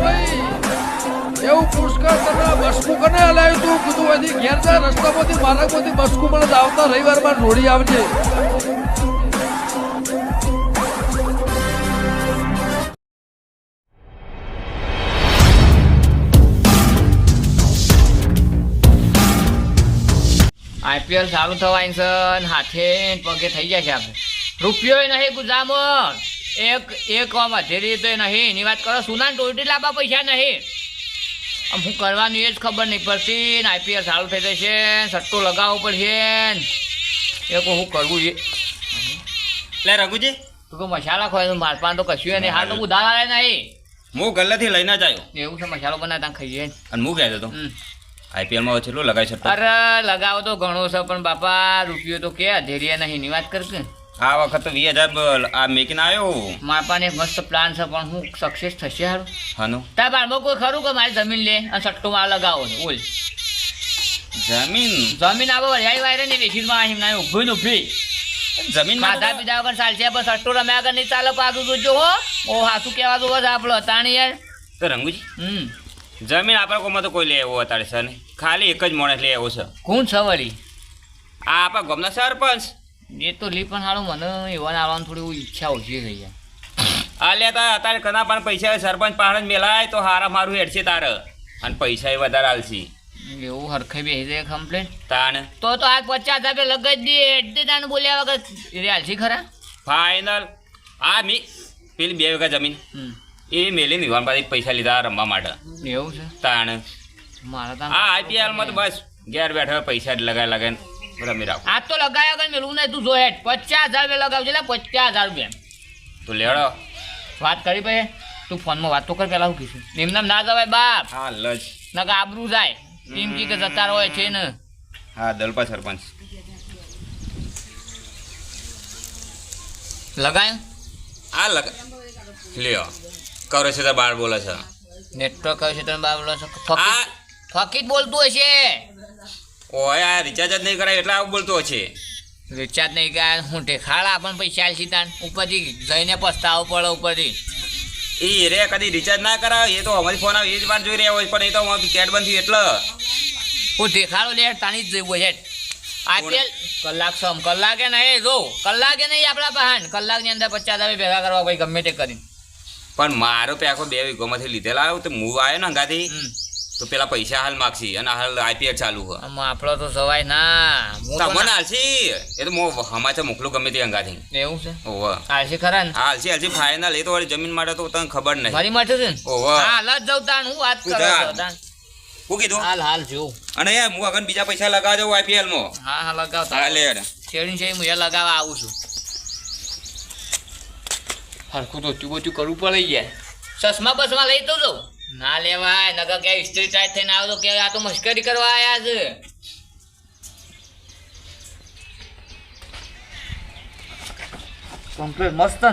ભાઈ. એવું પુષ્કળ તને બસકું કને હલાવ્યું તું કીધું હજી ઘેર જા રસ્તામાંથી, માર્ગમાંથી બસકું જ આવતા રવિવારમાં રોડી આવજે. આઈપીએલ ચાલુ થવાની છે હાથે પગે થઈ જાય છે આપણે. રૂપિયો નહીં ગુજામણ. એક એક વધેરી તો નહીં. એની વાત કરો સુનાન ટોટી લાંબા પૈસા નહીં. આમ હું કરવાનું એ જ ખબર નહીં પડતી ને આઈપીએલ ચાલુ થઈ જશે ને સટ્ટો લગાવવો પડશે ને. એ કહું હું કરવું છે. લે રઘુજી. તું કહું મસાલા ખોય તો મારપાન તો કશું નહીં. હાલ તો ઉધાર આવે નહીં. હું ગલ્લેથી લઈને જ આવ્યો. એવું છે મસાલો બનાવતા ખાઈએ. ને અને હું કહેતો હતો. આઈપીએલમાં છેલ્લું લગાવી શકતો અરે લગાવો તો ઘણો છે પણ બાપા રૂપિયો તો કે ધૈર્ય નહીં. એની વાત કર કે આ વખત તો વીસ હજાર આ મેકીને આવ્યો મારા પાસે મસ્ત પ્લાન છે પણ હું સક્સેસ થશે સારું હનુ? તારા બારમાં કોઈ ખરું કે મારી જમીન લે અને સટ્ટો માં લગાવો બોલ. જમીન? જમીન આવો વરિયાળી વાયરે ને વેચી માં અહીં ના ઊભી ને ઊભી. જમીન માતા પીધા વગર ચાલશે પણ સટ્ટો રમ્યા આગળ નહીં ચાલે પાછું જોજો હો. ઓ હાસું કહેવા તો બસ આપણો તાણી યાર. તો રંગુજી હમ. જમીન આપણા કોમાં તો કોઈ લે એવો અત્યારે છે ખાલી એક જ માણસ લે એવો છે. કોણ છે વળી? આ આપણા ગામના સરપંચ. એ તો લી પણ સારું મને એવા આવવાની થોડી ઈચ્છા ઓછી થઈ જાય આ લેતા અત્યારે કના પણ પૈસા સરપંચ પાસે મેલાય તો હારા મારું હેડશે તારે. અને પૈસા એ વધારે આલસી એવું હરખાઈ બેસી જાય કમ્પ્લેન તાણ. તો તો આ પચાસ હજાર રૂપિયા દે એટલે તાને બોલ્યા વગર. એ હાલશી ખરા? ફાઇનલ આ મી પેલી બે વીઘા જમીન. એ મેલી નિવાન પાસે પૈસા લીધા રમવા માટે. એવું છે? તાણ. મારા આ આઈપીએલમાં તો બસ ઘેર બેઠા પૈસા જ લગાય રાખો આજ તો લગાયા વગર મેલું નહીં તું જો હેઠ. પચાસ હજાર રૂપિયા લગાવજો એટલે પચાસ હજાર રૂપિયા તું લેડો વાત કરી ભાઈ તું ફોનમાં વાત તો કર પેલા હું કીધું? એમને એમ ના જવાય બાપ. હા લજ. નકા આબરું જાય. ટીમકી કે જતા હોય છે ને. હા દલપા સરપંચ. લગાયું? આ લગા. લ્યો. કરો છે તો બાર બોલે છે. નેટવર્ક કયું છે તમે બાર બોલો છો. આ ફકી ફકી જ બોલતું હશે ઓય આ રિચાર્જ જ નહીં કરાય એટલે આવું બોલતો છે. રિચાર્જ નહીં કરાય હું ઠેખાડા પણ પૈસા આલશી તાન. ઉપરથી જઈને પસ્તાવો પડે ઉપરથી. એ રે કદી રિચાર્જ ના કરાવે એ તો અમારી ફોન આવે એ જ વાર જોઈ રહ્યા હોય પણ એ તો કેટ બંધ થયું એટલે. હું ઠેખાડો લે તાની જ જોઈ છે આઈપીએલ કલાક સમ કલાકે નહીં જો કલાકે નહીં આપણા બહાન કલાકની અંદર પચાસ હજાર ભેગા કરવા ભાઈ ગમે તે કરીને. પણ મારો પેકો બે વીઘોમાંથી લીધેલા આવ્યો તો મૂવ આવ્યો ને અંગાથી. તો પેલા પૈસા હાલ માગશી અને હાલ આઈપીએલ ચાલુ હોય. આપણો તો સવાય ના. તમને ના- હાલશી. એ તો હું હમાચા મોકલું ગમે તે અંગાથી. એવું છે? ઓવ હાલશે ખરા ને? હાલશી હાલશી. ફાઇનલ એ તો વળી જમીન માટે તો તને ખબર નહીં. મારી માટે છે ઓવ હાલ જ જાઉં તાન હું વાત કરું. શું કીધું? હાલ હાલ જો અને એ હું આગળ બીજા પૈસા લગાવજો આઈપીએલમાં. હા હા લગાવ હાલ હેડ. છે હું એ લગાવવા આવું છું. હરખું તો બોચું કરવું પડે યાર. ચશ્મા બસમાં લઈ તો જાઉં. ના લેવાય નગર કે ઇસ્ત્રી ટાઈટ થઈને આવતો કે આ તો મશ્કરી કરવા આયા છે. કમ્પ્લેટ મસ્ત ને.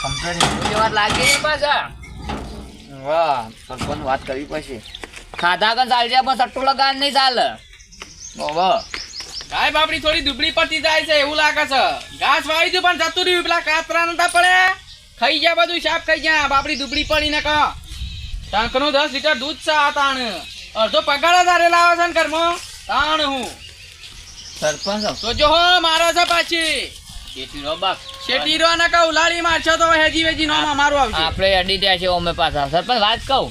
કમ્પ્લીટ જેવા લાગે પાછા. વાહ સરપંચ વાત કરવી પડશે. ખાધા કન ચાલશે પણ સટ્ટો લગાડ નહીં ચાલે. ઓહો ગાય બાપડી થોડી દુબળી પડતી જાય છે એવું લાગે છે. ઘાસ વાવી દઉં પણ જતું રહ્યું પેલા કાતરા નતા પડે. ખાઈ ગયા બધું સાફ થઈ ગયા બાપડી દુબળી પડી ને કહો નું દસ લીટર દૂધ છે આ તાણ. અડધો પગાર તારે લાવે છે ને ઘરમાં. તાણ હું. સરપંચ તો જો હો મારો છે પાછી. કેટલી રો બાપ. શેટી ને કહું લાડી મારશો તો હેજી વેજી નો મારું આવશે. આપણે અડી ત્યાં છે ઓમે પાછા સરપંચ વાત કહું.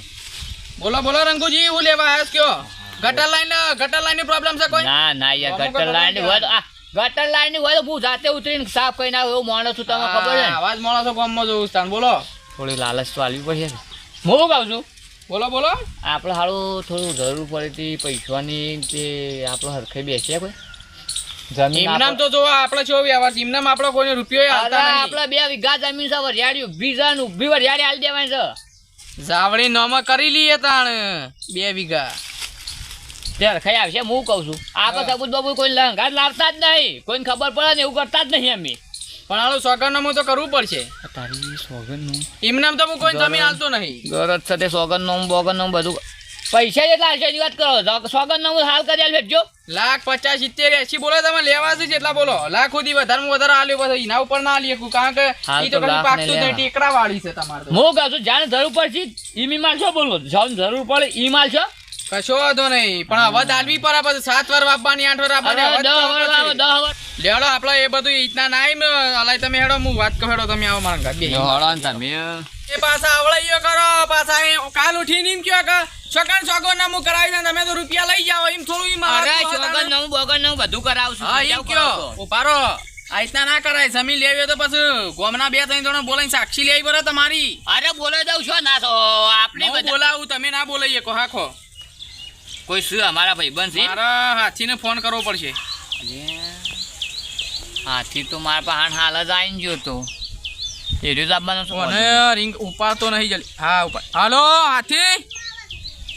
બોલો બોલો રંગુજી હું લેવા આવ્યો કયો? ગટર લાઈન ગટર લાઈનની પ્રોબ્લેમ છે કોઈ? ના ના યાર ગટર લાઈન આ ગટર લાઈન હોય તો હું જાતે ઉતરીને સાફ કરીને આવું એવું માણસ છું તમને ખબર છે આવાજ મોણસો ગામમાં જોઉં સ્થાન બોલો. થોડી લાલચ તો આવી પડશે હું શું કહું છું? બોલો બોલો. આપણે સારું થોડું જરૂર પડે તે પૈસાની તે આપણે હરખે બેસીએ કોઈ. જમીન તો જો આપણે છો વ્યવહાર જીમનામ આપણે કોઈને રૂપિયો નહીં આપણે બે વીઘા જમીન છે વરિયાળી ઊભી છે ઊભી વરિયાળી હાલ દેવાની છે. જાવડી નોમાં કરી લઈએ તાણ. બે વીઘા. તે હરખાઈ આવશે હું કહું છું. આપણે સબૂત બાબુ કોઈ લંઘા લાવતા જ નહીં. કોઈને ખબર પડે ને એવું કરતા જ નહીં અમે પણ હાલો સોગંદનામું તો કરવું પડશે. તારી સોગનનું ઇમનામ તો હું કોઈ જમીન હાલતો નહીં. ગરજ સાથે તે સોગનનું બોગનનું બધું. પૈસા જેટલા હશે એની વાત કરો. સોગન હાલ કરી આલ ભેટજો લાખ પચાસ સિત્તેર એસી બોલો તમે લેવા છે જેટલા બોલો. લાખ સુધી વધારે વધારે આલ્યો પછી એના ઉપર ના આલીએ કારણ કે એ તો તો કશું પાકતું નહીં ટેકરા વાળી છે તમારે હું કહું છું જાણે જરૂર પડશે ઈમી માલ છો બોલો. જાણે જરૂર પડે ઈ માલ છો કશો વાંધો નહીં. પણ હવે દાલવી પર આ બધું સાત વાર આપવાની આઠ વાર વર. લેવડો આપણે એ બધું ઈટના નાઈ ને અલાય તમે હેડો હું વાત કહેડો તમે આવો મારા ઘર. બેહી. હળો ને તમે. એ પાછા આવળાઈઓ કરો પાછા એ કાલ ઉઠીને એમ કયો કે છકન છગન ના હું કરાવી દઉં, તમે તો રૂપિયા લઈ જાઓ એમ થોડું એમ અરે હાથ નવું બોગન નવું બધું કરાવશું હા કેવું એમ કયો છો? ઉભારો આ રીતના ના કરાય જમીન લેવી તો પછી ગોમના બે ત્રણ જણા બોલાઈને સાક્ષી લેવી પડે તમારી. અરે બોલાઈ દઉં છો? ના તો આપણે બોલાવું તમે ના બોલાઈએ કો હાખો. કોઈ શું અમારા ભાઈબંધ છે? મારા હાથીને ફોન કરવો પડશે. હાથી તો મારા પાસે હાલ જ આવીને ગયો તો. એ રીત આપવાનો શું અને રિંગ ઉપાડતો નહીં જલ્દી. હા ઉપાડ. હાલો હાથી.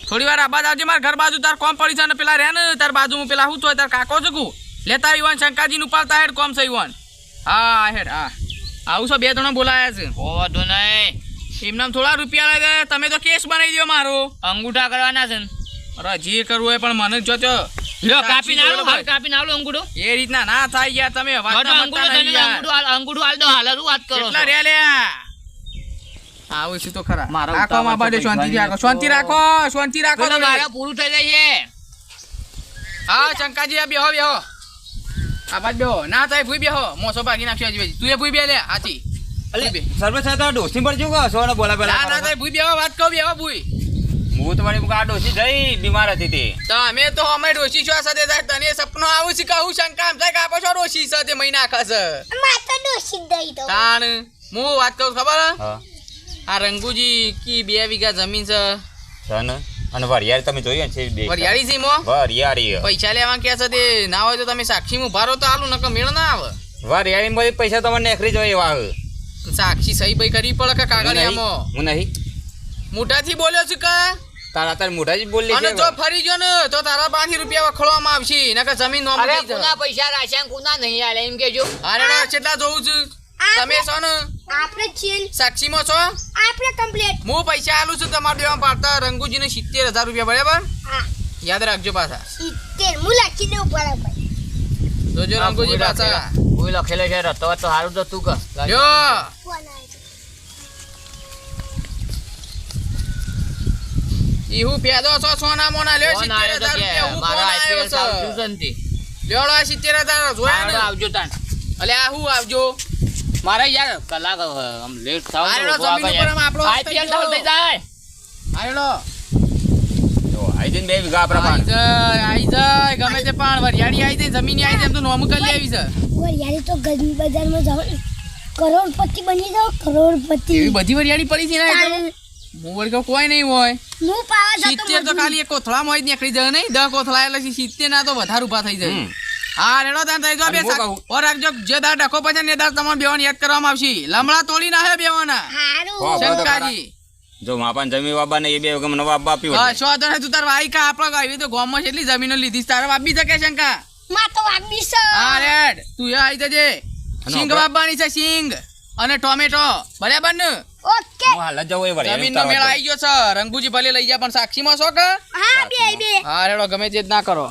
થોડી વાર આબાદ આવજે મારા ઘર બાજુ તાર કોમ પડી છે ને પેલા રહે ને તાર બાજુ હું પેલા હું તો તાર કાકો છું કું? લેતા યુવાન શંકાજી નું ઉપાડતા હેડ કોમ છે યુવાન હા હેડ હા. આવું છો બે જણા બોલાયા છે. વાંધો નહીં. એમના થોડા રૂપિયા લાગે તમે તો કેસ બનાવી દો મારો. અંગૂઠા કરવાના છે ને. અરે જે કરવું હોય પણ મને જો લ્યો કાપી નાલો હાલ કાપી નાલો અંગૂઠો. એ રીતના ના થાય યાર તમે તો અંગૂઠો તમે અંગૂઠો અંગૂઠો હાલ દો હાલ વાત કરો કેટલા છો? રહ્યા આવું છે તો ખરા. મારો રાખો માં બાજુ શાંતિ રાખો. શાંતિ રાખો શાંતિ રાખો મારા પૂરું થઈ જાય છે. હા શંકાજી આ બેહો બેહો. આ બાજ બેહો. ના થાય ભૂઈ બેહો. મોસો ભાગી નાખ્યો હજી તું એ ભૂઈ બે લે હાથી. બે. સર્વે સાથે ડોસી પર જો સોને બોલા ના ના થાય ભૂઈ બેહો વાત કહો બેહો ભૂઈ. હું તમારી આ ડોસી જઈ બીમાર હતી તે. તો અમે તો અમે ડોશી છો સાથે થાય તને સપનો આવું છે કહું શંકા થાય કે આપો છો? છે તે મહિના ડોસી દઈ દો તાણ હું વાત કહું ખબર? હે? આ રંગુજી કી બે વીઘા જમીન છે. અને વરિયાળી તમે જોઈ છે વરિયાળી છે મો વરિયાળી પૈસા લેવા કે છે તે? ના હોય તો તમે સાક્ષી માં ભારો તો આલું નકર મેળ ના આવે. વરિયાળી માં પૈસા તમારે નેખરી જોઈએ વાવ આવે સાક્ષી સહી ભાઈ કરી પડે કે હું નહીં. કાગળિયામાં હું નહીં. મોઢાથી બોલ્યો છું કે તારા તાર મોઢા જ બોલી અને જો ફરી ગયો ને તો તારા પાંચથી રૂપિયા વખોડવામાં આવશે. નકર જમીન નો અરે કુના પૈસા રાખ્યા કુના નહીં આલે એમ કેજો અરે ના, કેટલા જોઉં છું? તમે છો ને? આપણે ચેન સાક્ષીમાં છો? આપણે કમ્પ્લીટ હું પૈસા આલું છું તમારા દેવા પાડતા રંગુજીને સિત્તેર હજાર રૂપિયા બરાબર? યાદ રાખજો પાછા. સિત્તેર હું લખી દઉં બરાબર. જોજો રંગુજી પાછા. કોઈ લખેલો છે રતો તો સારું તો તું જો ફોન આવે છે ઈહુ પેદો છો સોના મોના લ્યો સિત્તેર હજાર રૂપિયા હું મારો ફોન આવ્યો છે? લ્યોડો આ સિત્તેર હજાર જોયા ને? આવજો તાન અલે આ હું આવજો? મારે યાર કલાક આમ લેટ થાવ હાલો, જમીન ઉપર આપણો આઈપીએલ થઈ ચાલુ થઈ જાય. આરેલો જો બે વીઘા આપણા આઈ જાય ગમે તે પણ વરિયાળી આઈ જાય જમીન આઈ જાય એમ તો નોમ કરી આવી છે. વરિયાળી તો ગજની બજારમાં ને કરોડપતિ બની જાવ કરોડપતિ. એવી બધી વરિયાળી પડી છે ને એ તો. કોઈ નહીં હોય. હું પાવા જતો સિત્તેર તો ખાલી એક કોથળામાં જ નીકળી જાય નહીં. દસ કોથળા એટલે સિત્તેર ના તો વધારે ઊભા થઈ જાય. હા રેડો તાન થઈ અને બે હું શાક. કહું? ઓર રાખજો જે દા ડખો પછી ને દા તમારે બેવાને યાદ કરવામાં આવશે. લમડા તોડી ના હે બેવાના. શંકાજી. જો માપાન જમી બાબા ને એ બે વગર નવા બાપ આપ્યું હા શો તો તું તાર વાઈ કા આપણો ગાવી તો ગામમાં એટલી જમીનો લીધી છે, તારે વાપી શકે શંકા? માં તો વાગી છે. હા રેડ. તું એ આવી જજે. સિંગ બાબાની છે સિંગ અને ટોમેટો. બરાબર ને? ઓકે. હું હાલ જવું એ વળી જમીન નો મેળ આવી ગયો છે. રંગુજી ભલે લઈ ગયા પણ સાક્ષીમાં છો કે? હા બે બે. હા રેડો ગમે તે જ ના કરો.